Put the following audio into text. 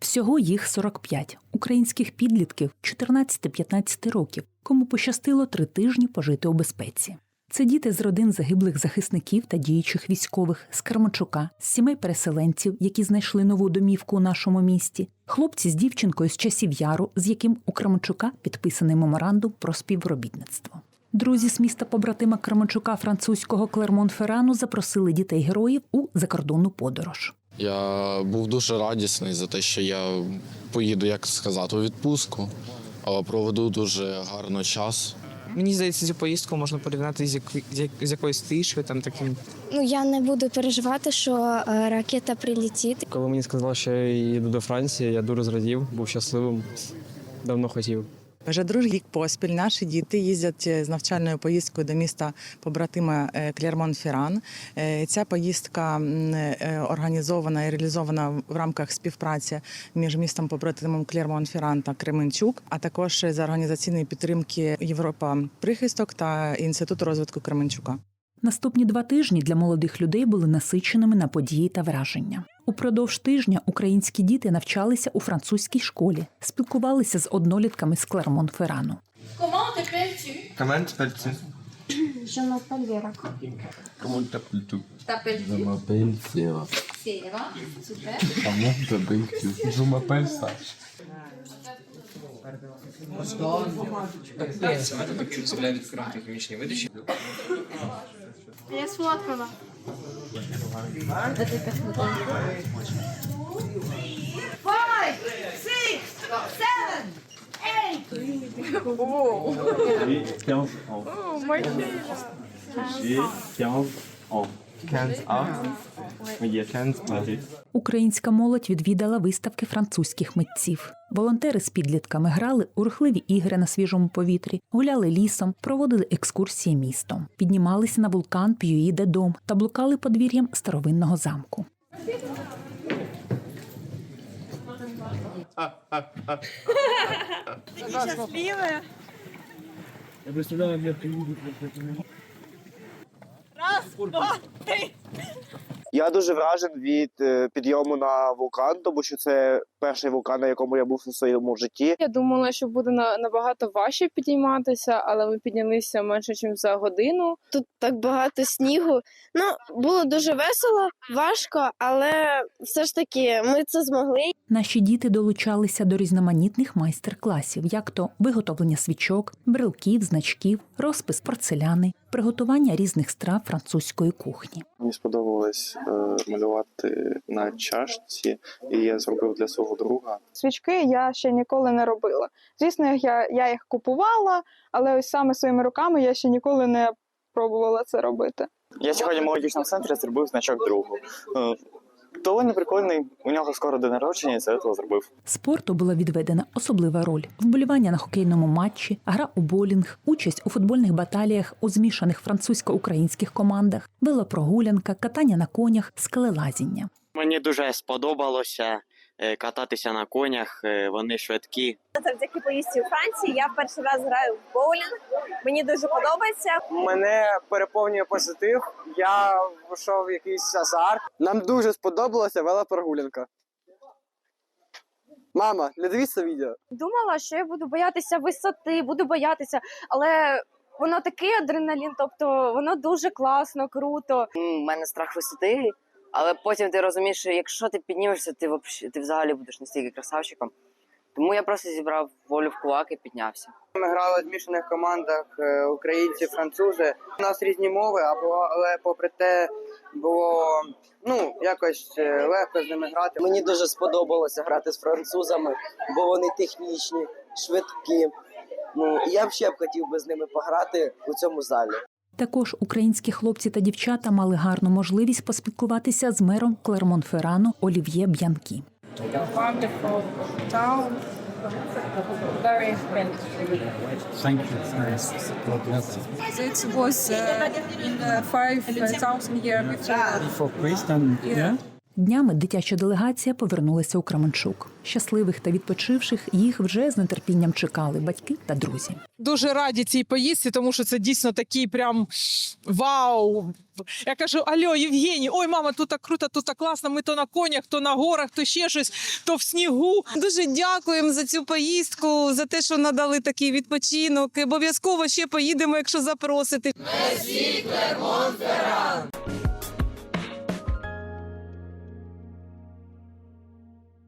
Всього їх 45 українських підлітків 14-15 років, кому пощастило три тижні пожити у безпеці. Це діти з родин загиблих захисників та діючих військових з Крамачука, з сімей переселенців, які знайшли нову домівку у нашому місті, хлопці з дівчинкою з часів яру, з яким у Крамачука підписаний меморандум про співробітництво. Друзі з міста побратима Крамачука французького Клермон-Феррану запросили дітей героїв у закордонну подорож. Я був дуже радісний за те, що я поїду, як сказати, у відпустку, але проведу дуже гарно час. Мені здається, цю поїздку можна порівняти з, як- з якоюсь тишою, там таким. Ну я не буду переживати, що е, ракета прилетить. Коли мені сказали, що я їду до Франції, я дуже зрадів, був щасливим, давно хотів. Вже другий рік поспіль наші діти їздять е, з навчальною поїздкою до міста побратима е, Клермон-Ферран. Е, Ця поїздка організована і реалізована в рамках співпраці між містом побратимом Клермон-Ферран та Кременчук, а також за організаційної підтримки Європа Прихисток та Інституту розвитку Кременчука. Наступні два тижні для молодих людей були насиченими на події та враження. Упродовж тижня українські діти навчалися у французькій школі, спілкувалися з однолітками з Comment t'appelles-tu Je m'appelle Vera. Comment t'appelles-tu T'appelles-tu m'appelle Sarah. Sera. Super. Comment t'appelles-tu Je m'appelle Guess what, Mama? Five, six, seven, eight. Oh. J'ai 15 ans. 15 ans. Українська молодь відвідала виставки французьких митців. Волонтери з підлітками грали у рухливі ігри на свіжому повітрі, гуляли лісом, проводили екскурсії містом, піднімалися на вулкан П'юї де Дом та блукали подвір'ям старовинного замку. Я dos, dos, tres. Дуже вражений від е, підйому на вулкан, тому що це перший вулкан, на якому я був у своєму житті. Я думала, що буде на- набагато важче підійматися, але ми піднялися менше, ніж за годину. Тут так багато снігу. Ну, було дуже весело, важко, але все ж таки ми це змогли. Наші діти долучалися до різноманітних майстер-класів, як то виготовлення свічок, брелків, значків, розпис порцеляни, приготування різних страв французької кухні. Мені сподобалось малювати на чашці, і я зробив для свого друга. Свічки я ще ніколи не робила. Звісно, я, я їх купувала, але ось саме своїми руками я ще ніколи не пробувала це робити. Я сьогодні в молодіжному центрі зробив значок другу. Доволі прикольний. У нього скоро день народження, і це я зробив. Спорту була відведена особлива роль: вболівання на хокейному матчі, гра у болінг, участь у футбольних баталіях у змішаних французько-українських командах, велопрогулянка, катання на конях, скелелазіння. Мені дуже сподобалося кататися на конях, е, вони швидкі. Завдяки поїздці у Франції я в перший раз граю в боулінг. Мені дуже подобається. Мене переповнює позитив. Я вийшов в якийсь азарт. Нам дуже сподобалася велопрогулянка. Мама, не дивіться відео. Думала, що я буду боятися висоти, буду боятися, але воно такий адреналін, тобто воно дуже класно, круто. У мене страх висоти, але потім ти розумієш, що якщо ти піднімешся, ти вообще- ти взагалі будеш настільки красавчиком. Тому я просто зібрав волю в кулак і піднявся. Ми грали в змішаних командах е, українці, французи. У нас різні мови, або але попри те було ну якось е, легко з ними грати. Мені дуже сподобалося грати з французами, бо вони технічні, швидкі. Ну я б ще б хотів би з ними пограти у цьому залі. Також українські хлопці та дівчата мали гарну можливість поспілкуватися з мером Клермон-Феррану Олів'є Б'янкі. Very Thank you. It was uh, in uh, 5,000 years before. For Christian, yeah? Днями дитяча делегація повернулася у Кременчук. Щасливих та відпочивших їх вже з нетерпінням чекали батьки та друзі. дуже раді цій поїздці, тому що це дійсно такий прям вау. Я кажу: Альо, Євгеній, ой, мама, тут так круто, тут так класно. Ми то на конях, то на горах, то ще щось, то в снігу. Дуже дякуємо за цю поїздку, за те, що надали такий відпочинок. І Обов'язково ще поїдемо, якщо запросите. Merci Clermont-Ferrand.